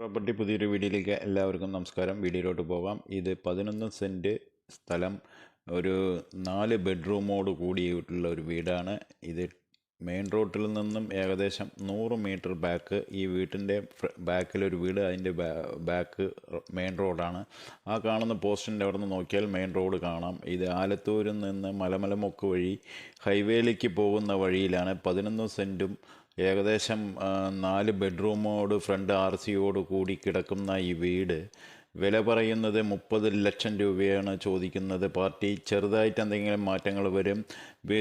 Property പുതിയൊരു വീഡിയോയിലേക്ക് എല്ലാവർക്കും നമസ്കാരം. വീഡിയോയിലോട്ട് പോകാം. ഇത് പതിനൊന്ന് സെന്റ് സ്ഥലം. ഒരു നാല് ബെഡ്റൂമോട് കൂടിയിട്ടുള്ള ഒരു വീടാണ്. ഇത് മെയിൻ റോട്ടിൽ നിന്നും ഏകദേശം നൂറ് മീറ്റർ ബാക്ക് ഈ വീട്ടിന്റെ ബാക്കിലൊരു വീട് അതിന്റെ ബാക്ക് മെയിൻ റോഡാണ്. ആ കാണുന്ന പോസ്റ്റിന്റെ അവിടെ നിന്ന് നോക്കിയാൽ മെയിൻ റോഡ് കാണാം. ഇത് ആലത്തൂരിൽ നിന്ന് മലമലമൊക്കെ വഴി ഹൈവേയിലേക്ക് പോകുന്ന വഴിയിലാണ് പതിനൊന്ന് സെന്റും ഏകദേശം നാല് ബെഡ്റൂമോട് ഫ്രണ്ട് ആർ സിയോട് കൂടി കിടക്കുന്ന ഈ വീട്. വില പറയുന്നത് മുപ്പത് ലക്ഷം രൂപയാണ് ചോദിക്കുന്നത്. പാർട്ടി ചെറുതായിട്ട് എന്തെങ്കിലും മാറ്റങ്ങൾ വരും.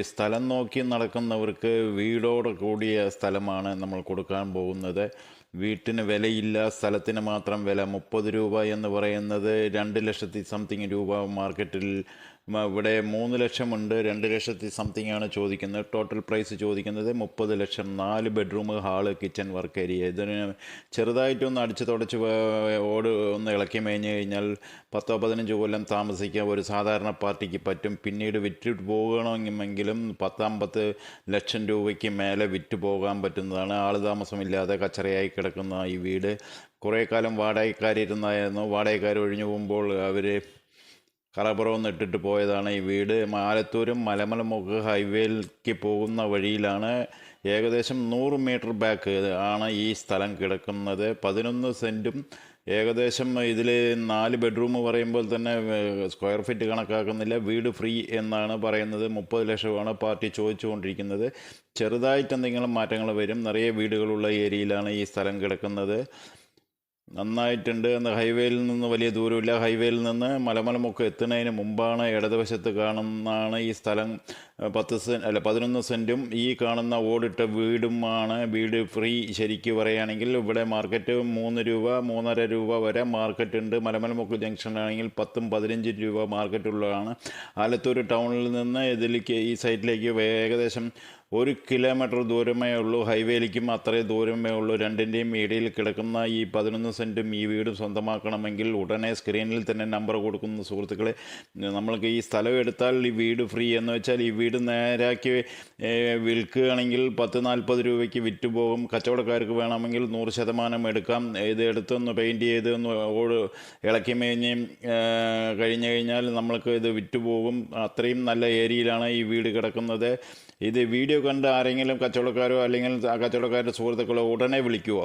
സ്ഥലം നോക്കി നടക്കുന്നവർക്ക് വീടോട് കൂടിയ സ്ഥലമാണ് നമ്മൾ കൊടുക്കാൻ പോകുന്നത്. വീട്ടിന് വിലയില്ല സ്ഥലത്തിന് മാത്രം വില മുപ്പത് രൂപ എന്ന് പറയുന്നത് രണ്ട് ലക്ഷത്തി സംതിങ് രൂപ മാർക്കറ്റിൽ ഇവിടെ മൂന്ന് ലക്ഷമുണ്ട് രണ്ട് ലക്ഷത്തി സംതിങ് ആണ് ചോദിക്കുന്നത്. ടോട്ടൽ പ്രൈസ് ചോദിക്കുന്നത് മുപ്പത് ലക്ഷം നാല് bedroom hall kitchen work area ഇതിന് ചെറുതായിട്ടൊന്ന് അടിച്ച് തുടച്ച് ഓട് ഒന്ന് ഇളക്കി മേഞ്ഞ് കഴിഞ്ഞാൽ പത്തോ പതിനഞ്ച് കൊല്ലം താമസിക്കാൻ ഒരു സാധാരണ പാർട്ടിക്ക് പറ്റും. പിന്നീട് വിറ്റ് പോകണമെങ്കിലും പത്തമ്പത്ത് ലക്ഷം രൂപയ്ക്ക് മേലെ വിറ്റ് പോകാൻ പറ്റുന്നതാണ്. ആൾ താമസമില്ലാതെ കച്ചറയായി കിടക്കുന്ന ഈ വീട്. കുറേ കാലം വാടകക്കാരിരുന്നായിരുന്നു. വാടകക്കാർ ഒഴിഞ്ഞു പോകുമ്പോൾ അവർ കറപുറമൊന്ന് ഇട്ടിട്ട് പോയതാണ് ഈ വീട്. ആലത്തൂരും മുഖ ഹൈവേയിലേക്ക് പോകുന്ന വഴിയിലാണ് ഏകദേശം നൂറ് മീറ്റർ ബാക്ക് ആണ് ഈ സ്ഥലം കിടക്കുന്നത്. പതിനൊന്ന് സെന്റും ഏകദേശം ഇതിൽ നാല് ബെഡ്റൂം പറയുമ്പോൾ തന്നെ സ്ക്വയർ ഫീറ്റ് കണക്കാക്കുന്നില്ല. വീട് ഫ്രീ എന്നാണ് പറയുന്നത്. മുപ്പത് ലക്ഷമാണ് പാർട്ടി ചോദിച്ചുകൊണ്ടിരിക്കുന്നത്. ചെറുതായിട്ട് എന്തെങ്കിലും മാറ്റങ്ങൾ വരും. നിറയെ വീടുകളുള്ള ഏരിയയിലാണ് ഈ സ്ഥലം കിടക്കുന്നത്. നന്നായിട്ടുണ്ട് എന്ന് ഹൈവേയിൽ നിന്ന് വലിയ ദൂരമില്ല. ഹൈവേയിൽ നിന്ന് മലമലമൊക്കെ എത്തുന്നതിന് മുമ്പാണ് ഇടതുവശത്ത് കാണുന്നതാണ് ഈ സ്ഥലം. പത്ത് സെൻ അല്ല പതിനൊന്ന് സെന്റും ഈ കാണുന്ന ഓടിട്ട വീടുമാണ്. വീട് ഫ്രീ ശരിക്ക് പറയുകയാണെങ്കിൽ ഇവിടെ മാർക്കറ്റ് മൂന്ന് രൂപ മൂന്നര രൂപ വരെ മാർക്കറ്റ് ഉണ്ട് മലമലമുക്ക് ജംഗ്ഷനാണെങ്കിൽ പത്തും പതിനഞ്ചും രൂപ മാർക്കറ്റുള്ളതാണ്. ആലത്തൂർ ടൗണിൽ നിന്ന് ഇതിലേക്ക് ഈ സൈറ്റിലേക്ക് ഏകദേശം ഒരു കിലോമീറ്റർ ദൂരമേ ഉള്ളൂ. ഹൈവേയിലേക്കും അത്രേ ദൂരമേ ഉള്ളൂ. രണ്ടിന്റെയും ഇടയിൽ കിടക്കുന്ന ഈ പതിനൊന്ന് സെന്റും ഈ വീടും സ്വന്തമാക്കണമെങ്കിൽ ഉടനെ സ്ക്രീനിൽ തന്നെ നമ്പർ കൊടുക്കുന്ന സുഹൃത്തുക്കളെ. നമ്മൾക്ക് ഈ സ്ഥലം എടുത്താൽ ഈ വീട് ഫ്രീ എന്ന് വെച്ചാൽ ഈ വീട് നേരാക്കി ഏ, വിൽക്കുകയാണെങ്കിൽ പത്ത് നാൽപ്പത് രൂപയ്ക്ക് വിറ്റ് പോകും കച്ചവടക്കാർക്ക് വേണമെങ്കിൽ നൂറ് ശതമാനം എടുക്കാം. ഇത് എടുത്തൊന്ന് പെയിന്റ് ചെയ്ത് ഒന്ന് ഓട് ഇളക്കി മേഞ്ഞ് കഴിഞ്ഞു കഴിഞ്ഞാൽ നമ്മൾക്ക് ഇത് വിറ്റ് പോകും അത്രയും നല്ല ഏരിയയിലാണ് ഈ വീട് കിടക്കുന്നത്. ഇത് വീഡിയോ കണ്ട് ആരെങ്കിലും കച്ചവടക്കാരോ അല്ലെങ്കിൽ ആ കച്ചവടക്കാരുടെ സുഹൃത്തുക്കളോ ഉടനെ വിളിക്കുക